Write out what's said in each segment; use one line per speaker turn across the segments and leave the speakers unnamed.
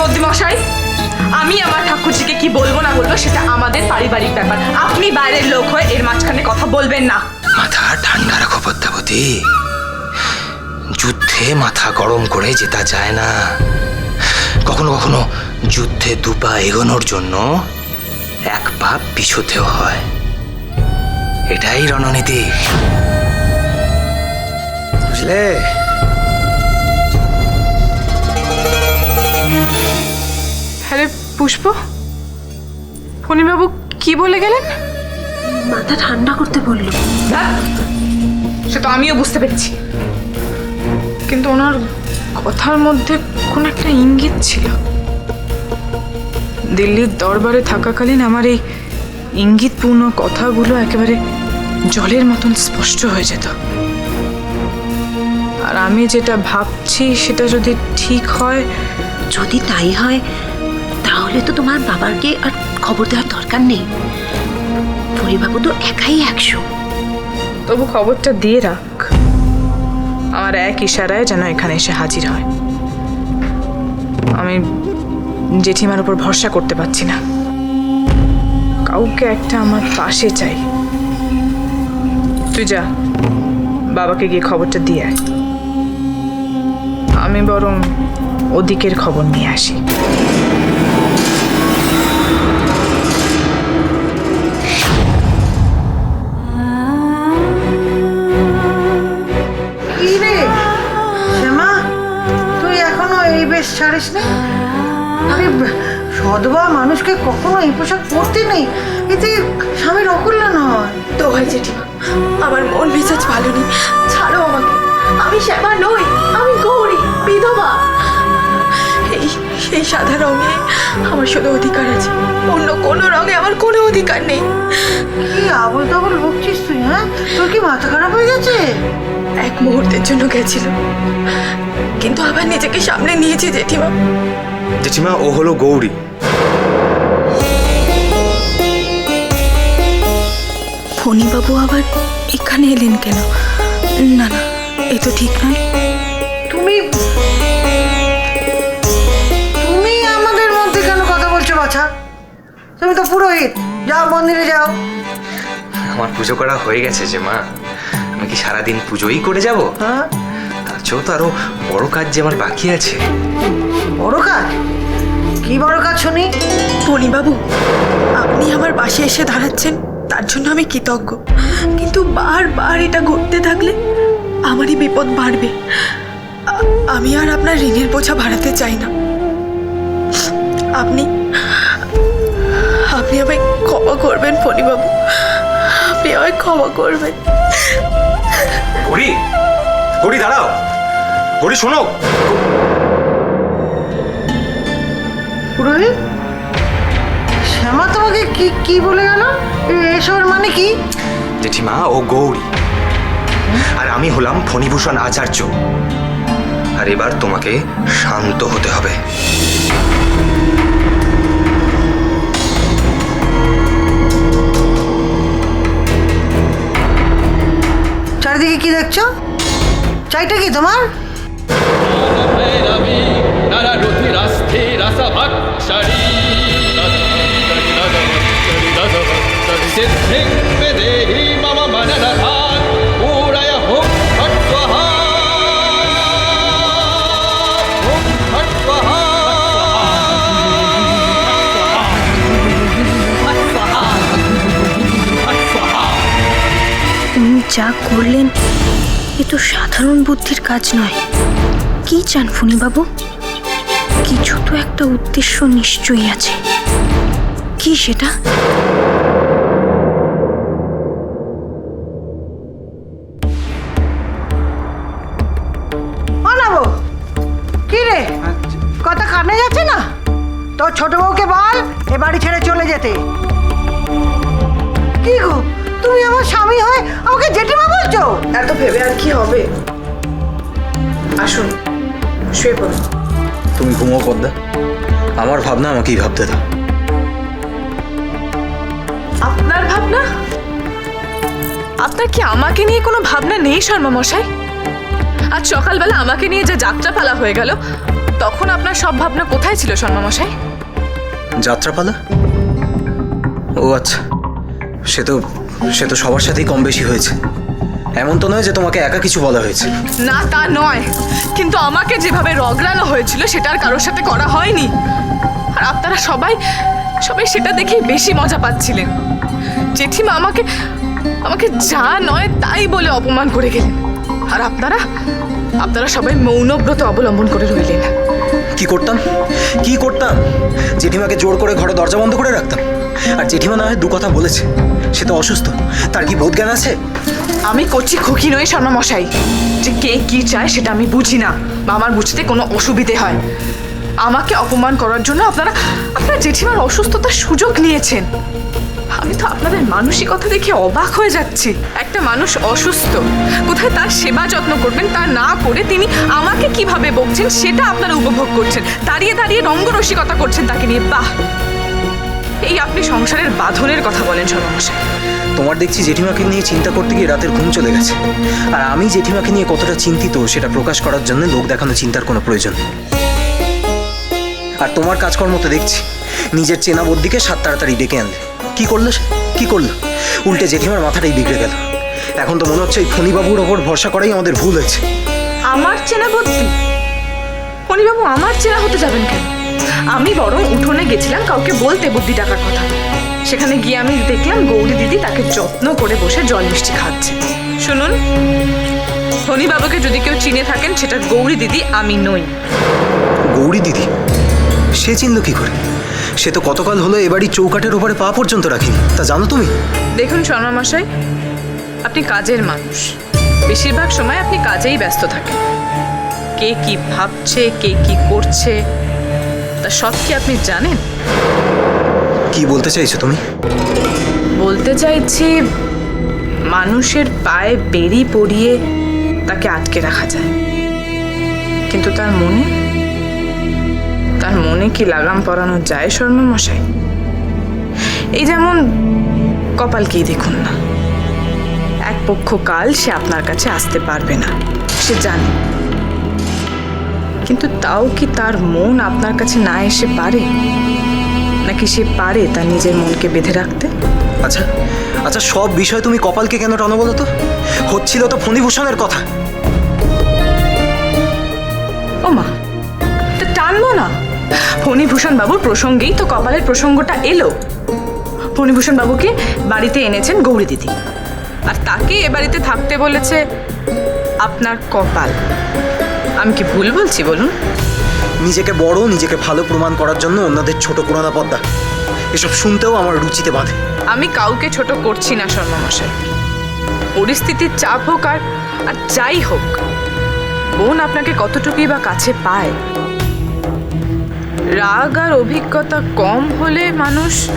বদ্যি মশাই আমি আমার ঠাকুরজিকে কি বলব না বলব সেটা আমাদের পারিবারিক ব্যাপার। আপনি বাইরের লোক হয়ে এর মাঝখানে কথা বলবেন না।
মাথা ঠান্ডা রাখো পদ্মাবতী। যুদ্ধে মাথা গরম করে জেতা যায় না। কখনো কখনো যুদ্ধে দুপা এগোনোর জন্য এক পা পিছুতেও হয়। এটাই রণনীতি। বুঝলে?
হ্যাঁ পুষ্প? ফণিবাবু কি বলে গেলেন?
মাথা ঠান্ডা করতে বলল।
ধ্যাৎ, সে তো আমিও বুঝতে পেরেছি। কিন্তু ওনার কথার মধ্যে কোন একটা ইঙ্গিত ছিল। দিল্লির দরবারে থাকাকালীন আমার এই ইঙ্গিতপূর্ণ কথাগুলো একেবারে জলের মতন স্পষ্ট হয়ে যেত। আর আমি যেটা ভাবছি সেটা যদি ঠিক হয়
যদি তাই হয় তাহলে তো তোমার বাবাকে আর খবর দেওয়ার দরকার নেই। পরিবাবু তো একাই একশো।
তবু খবরটা দিয়ে রাখ। আমার এক ইশারায় যেন এখানে এসে হাজির হয়। আমি জেঠিমার উপর ভরসা করতে পারছি না। কাউকে একটা আমার পাশে চাই। তুই যা, বাবাকে গিয়ে খবরটা দিয়ে আয়। আমি বরং ওদিকের খবর নিয়ে আসি।
ছাড়িস না? আরে ব- সধবা মানুষকে কখনো এই পোশাক পরতে নেই। এতে স্বামীর অকল্য নয়
তো হয় জেঠিমা, আমার মন মেজাজ ভালো নেই। ছাড়ো আমাকে। আমি শ্যামা নই, আমি গৌরী, বিধবা। সেই সাদা রঙে আমার শুধু অধিকার আছে। অন্য কোনো রঙে আমার কোনো অধিকার নেই।
কি আবল তাবল বকছিস তুই হ্যাঁ? তোর কি মাথা খারাপ হয়ে গেছে?
এক মুহূর্তের জন্য গেছিল। কিন্তু আবার নিজেকে সামনে নিয়েছি জেঠিমা।
জেঠিমা ও হলো গৌরী।
ফণিবাবু আবার এখানে এলেন কেন? না না এ তো ঠিক নয়।
যাও মন্দিরে যাও।
আমার পুজো করা হয়ে গেছে যে মা আমি কি সারাদিন পুজোই করে যাব?
হ্যাঁ।
তার চেয়েও তো আরও বড় কাজ যে আমার বাকি আছে।
বড় কাজ? কি বড় কাজ শুনি?
বাবু আপনি আমার পাশে এসে দাঁড়াচ্ছেন তার জন্য আমি কৃতজ্ঞ। কিন্তু বারবার এটা ঘটতে থাকলে আমারই বিপদ বাড়বে। আমি আর আপনার ঋণের বোঝা বাড়াতে চাই না। আপনি আপনি আমায় ক্ষমা করবেন ফণিবাবু। আপনি আমায় ক্ষমা করবেন।
গৌরী গৌরী দাঁড়াও। গৌরী শোনো।
পুরোহিত শ্যামা তোমাকে কি কি বলে গেল? এসবের মানে কি?
জেঠিমা ও গৌরী। আর আমি হলাম ফণিভূষণ আচার্য। আর এবার তোমাকে শান্ত হতে হবে।
চারিদিকে কি দেখছো চাইটা কি তোমার
भैरवी नररुधिरस्थे रसभक्षरी सिद्धिं विदेहि मम मनरथात् पूरय हुं फट् स्वहा हुं फट् स्वहा
উনি যা করলেন এ তো সাধারণ বুদ্ধির কাজ নয়। কি চান ফণিবাবু কিছু তো একটা উদ্দেশ্য নিশ্চয়ই আছে। কি সেটা?
রে? কথা কানে যাচ্ছে না? তোর ছোট বউকে বল এ বাড়ি ছেড়ে চলে যেতে। কি গো? তুমি আমার স্বামী হয়ে আমাকে জেঠিমা বলছো?
এত ভেবে আর কি হবে? আসুন শুয়ে পড়ুন।
তুমি ঘুমো পদ্মা। আমার ভাবনা আমাকেই ভাবতে দাও।
আপনার ভাবনা? আপনার কি আমাকে নিয়ে কোনো ভাবনা নেই শর্মা মশাই আজ সকালবেলা আমাকে নিয়ে যে যাত্রা পালা হয়ে গেল তখন আপনার সব ভাবনা কোথায় ছিল শর্মা শর্মামশাই?
যাত্রাপালা? ও আচ্ছা সে তো সে তো সবার সাথেই কম বেশি হয়েছে। এমন তো নয় যে তোমাকে একা কিছু বলা হয়েছে।
না তা নয়। কিন্তু আমাকে যেভাবে রগড়ানো হয়েছিল সেটা আর কারোর সাথে করা হয়নি। আর আপনারা সবাই সবাই সেটা দেখেই বেশি মজা পাচ্ছিলেন। জেঠিমা আমাকে আমাকে যা নয় তাই বলে অপমান করে গেলেন। আর আপনারা আপনারা সবাই মৌনব্রত অবলম্বন করে রইলেন।
কি করতাম? কি করতাম? জেঠিমাকে জোর করে ঘরে দরজা বন্ধ করে রাখতাম? আর জেঠিমা না হয় দু কথা বলেছে। সে তো অসুস্থ। তার কি বোধ জ্ঞান আছে?
আমি কচি খুকি নই শর্মা মশাই। যে কে কি চায় সেটা আমি বুঝি না। বা আমার বুঝতে কোনো অসুবিধে হয়। আমাকে অপমান করার জন্য আপনারা আপনারা জেঠিমার অসুস্থতার সুযোগ নিয়েছেন। আমি তো আপনাদের মানসিকতা দেখে অবাক হয়ে যাচ্ছি। একটা মানুষ অসুস্থ। কোথায় তার সেবা যত্ন করবেন, তা না করে তিনি আমাকে কীভাবে বকছেন, সেটা আপনারা উপভোগ করছেন। দাঁড়িয়ে দাঁড়িয়ে রঙ্গরসিকতা করছেন তাকে নিয়ে। বাহ! এই আপনি সংসারের বাঁধনের কথা বলেন সর্বমশাই
তোমার দেখছি জেঠিমাকে নিয়ে চিন্তা করতে গিয়ে রাতের ঘুম চলে গেছে। আর আমি জেঠিমাকে নিয়ে কতটা চিন্তিত সেটা প্রকাশ করার জন্য লোক দেখানো চিন্তার কোনো প্রয়োজন নেই। আর তোমার কাজকর্ম তো দেখছি। নিজের চেনা বদ্যিকে সাত তাড়াতাড়ি ডেকে আনলে। কি করল সে? কি করল? উল্টে জেঠিমার মাথাটাই বিগড়ে গেল। এখন তো মনে হচ্ছে এই ফণিবাবুর ওপর ভরসা করাই আমাদের ভুল হয়েছে।
আমার চেনা বুদ্ধি ফণিবাবু আমার চেনা হতে যাবেন কেন? আমি বরং উঠোনে গেছিলাম কাউকে বলতে বুদ্ধি টাকার কথা। সেখানে গিয়ে আমি দেখলাম গৌরী দিদি তাকে যত্ন করে বসে জল মিষ্টি খাচ্ছে। শুনুন ফণিবাবুকে যদি কেউ চিনে থাকেন সেটা গৌরী দিদি আমি নই।
গৌরী দিদি? সে চিনল কি করে? সে তো কতকাল হলো এবারই চৌকাটের উপরে পা পর্যন্ত রাখিনি। তা জানো তুমি?
দেখুন শর্মা মশাই আপনি কাজের মানুষ। বেশিরভাগ সময় আপনি কাজেই ব্যস্ত থাকেন। কে কি ভাবছে কে কি করছে সব কি আপনি জানেন?
কি বলতে চাইছো তুমি?
বলতে চাইছি মানুষের পায়ে বেরি পড়িয়ে তাকে আটকে রাখা যায়। কিন্তু তার মনে? তার মনে কি লাগাম পরানো যায় শর্মা মশাই? এই যেমন কপালকেই দেখুন না। এক পক্ষ কাল সে আপনার কাছে আসতে পারবে না। সে জানে। কিন্তু তাও কি তার মন আপনার কাছে না এসে পারে? নাকি সে পারে তার নিজের মনকে বেঁধে রাখতে?
আচ্ছা আচ্ছা সব বিষয় তুমি কপালকে কেন টানো বলো তো? হচ্ছিল তো ফণিভূষণের কথা।
ও মা তা টানবো না। ফণিভূষণ বাবুর প্রসঙ্গেই তো কপালের প্রসঙ্গটা এলো। ফণিভূষণ বাবুকে বাড়িতে এনেছেন গৌরী দিদি। আর তাকে এ বাড়িতে থাকতে বলেছে আপনার কপাল। আমি কি ভুল বলছি বলুন?
নিজেকে বড় নিজেকে ভালো প্রমাণ করার জন্য অন্যদের ছোট পুরানা পদ্মা। এসব শুনতেও আমার রুচিতে বাঁধে।
আমি কাউকে ছোট করছি না শর্মা মশাই পরিস্থিতির চাপ হোক আর আর যাই হোক বোন আপনাকে কতটুকুই বা কাছে পায়? রাগ আর অভিজ্ঞতা কম হলে মানুষ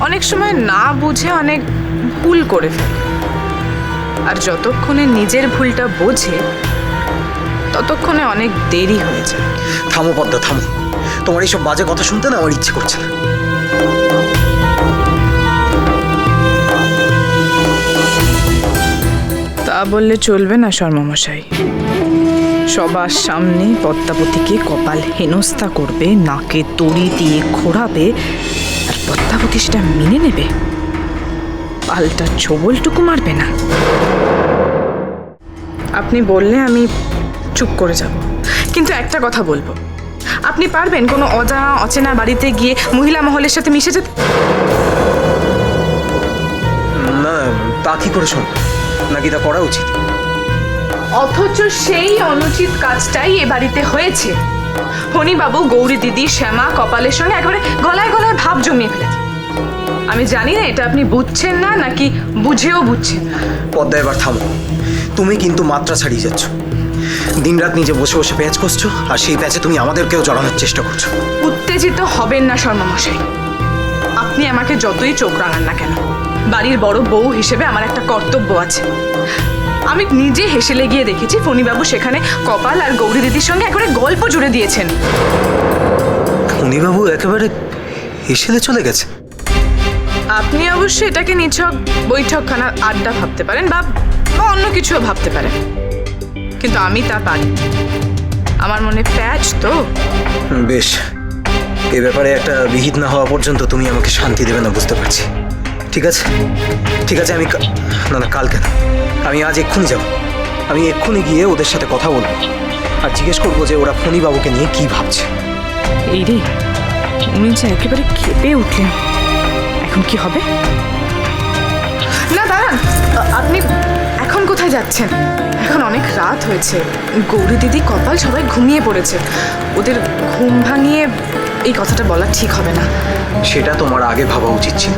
অনেক সময় না বুঝে অনেক ভুল করে ফেলে। আর যতক্ষণে নিজের ভুলটা বোঝে ততক্ষণে অনেক দেরি হয়ে যায়।
থামো পদ্মা থামো। তোমার এইসব বাজে কথা শুনতে না আমার ইচ্ছে করছে না।
তা বললে চলবে না শর্মামশাই। সবার সামনে পদ্মাবতীকে কপাল হেনস্থা করবে নাকে তড়ি দিয়ে খোঁড়াবে আর পদ্মাবতী সেটা মেনে নেবে। পাল্টা ছোবলটুকু মারবে না। আপনি বললে আমি চুপ করে যাব। কিন্তু একটা কথা বলব। আপনি পারবেন কোনো অজানা অচেনা বাড়িতে গিয়ে মহিলা মহলের সাথে মিশে যেতে?
না তা কি করে শোন নাকি তা করা উচিত?
অথচ সেই অনুচিত কাজটাই এ বাড়িতে হয়েছে। ফণিবাবু গৌরী দিদি শ্যামা কপালের সঙ্গে একেবারে গলায় গলায় ভাব জমিয়ে ফেলেছে। আমি জানি না এটা আপনি বুঝছেন না নাকি বুঝেও বুঝছেন না।
পদ্মা এবার থামো। তুমি কিন্তু মাত্রা ছাড়িয়ে যাচ্ছ। দিনরাত নিজে বসে বসে প্যাঁচ করছ আর সেই প্যাঁচে তুমি আমাদেরকেও জড়ানোর চেষ্টা করছ।
উত্তেজিত হবেন না শর্মামশাই আপনি আমাকে যতই চোখ রাঙান না কেন বাড়ির বড় বউ হিসেবে আমার একটা কর্তব্য আছে। আমি নিজে হেসে লেগিয়ে দেখেছি ফণিবাবু সেখানে কপাল আর গৌরী দিদির সঙ্গে একেবারে গল্প জুড়ে দিয়েছেন।
ফণিবাবু একেবারে এসেলে চলে গেছে।
আপনি অবশ্যই এটাকে নিছক বৈঠকখানা আড্ডা ভাবতে পারেন বা বা অন্য কিছুও ভাবতে পারেন। কিন্তু আমি তা পারি না। আমার মনে প্যাচ তো।
বেশ। এ ব্যাপারে একটা বিহিত না হওয়া পর্যন্ত তুমি আমাকে শান্তি দেবে না বুঝতে পারছি। ঠিক আছে? ঠিক আছে আমি না না কাল কেন আমি আজ এক্ষুনি যাব। আমি এক্ষুনি গিয়ে ওদের সাথে কথা বলব। আর জিজ্ঞেস করব যে ওরা ফণি বাবুকে নিয়ে কি ভাবছে।
এই রে উনি যে একেবারে খেপে উঠলেন। এখন কি হবে? না দাঁড়ান। আপনি এখন কোথায় যাচ্ছেন? এখন অনেক রাত হয়েছে। গৌরী দিদি কপাল সবাই ঘুমিয়ে পড়েছে। ওদের ঘুম ভাঙিয়ে এই কথাটা বলা ঠিক হবে না।
সেটা তোমার আগে ভাবা উচিত ছিল।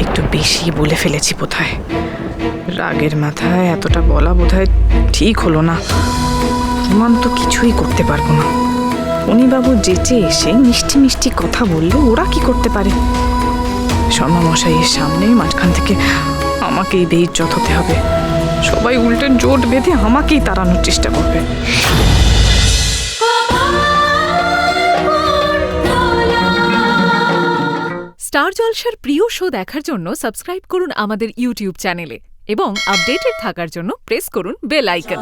একটু বেশি বলে ফেলেছি বোধহয়। রাগের মাথায় এতটা বলা বোধহয় ঠিক হলো না। প্রমাণ তো কিছুই করতে পারব না। বাবু যেচে এসে মিষ্টি মিষ্টি কথা বলল ওরা কি করতে পারে? শর্মা মশাইয়ের সামনে মাঝখান থেকে আমাকেই বেইজ্জত হতে হবে। সবাই উল্টে জোট বেঁধে আমাকেই তাড়ানোর চেষ্টা করবে।
স্টার জলসার প্রিয় শো দেখার জন্য সাবস্ক্রাইব করুন আমাদের ইউটিউব চ্যানেলে এবং আপডেটেড থাকার জন্য প্রেস করুন বেল আইকন।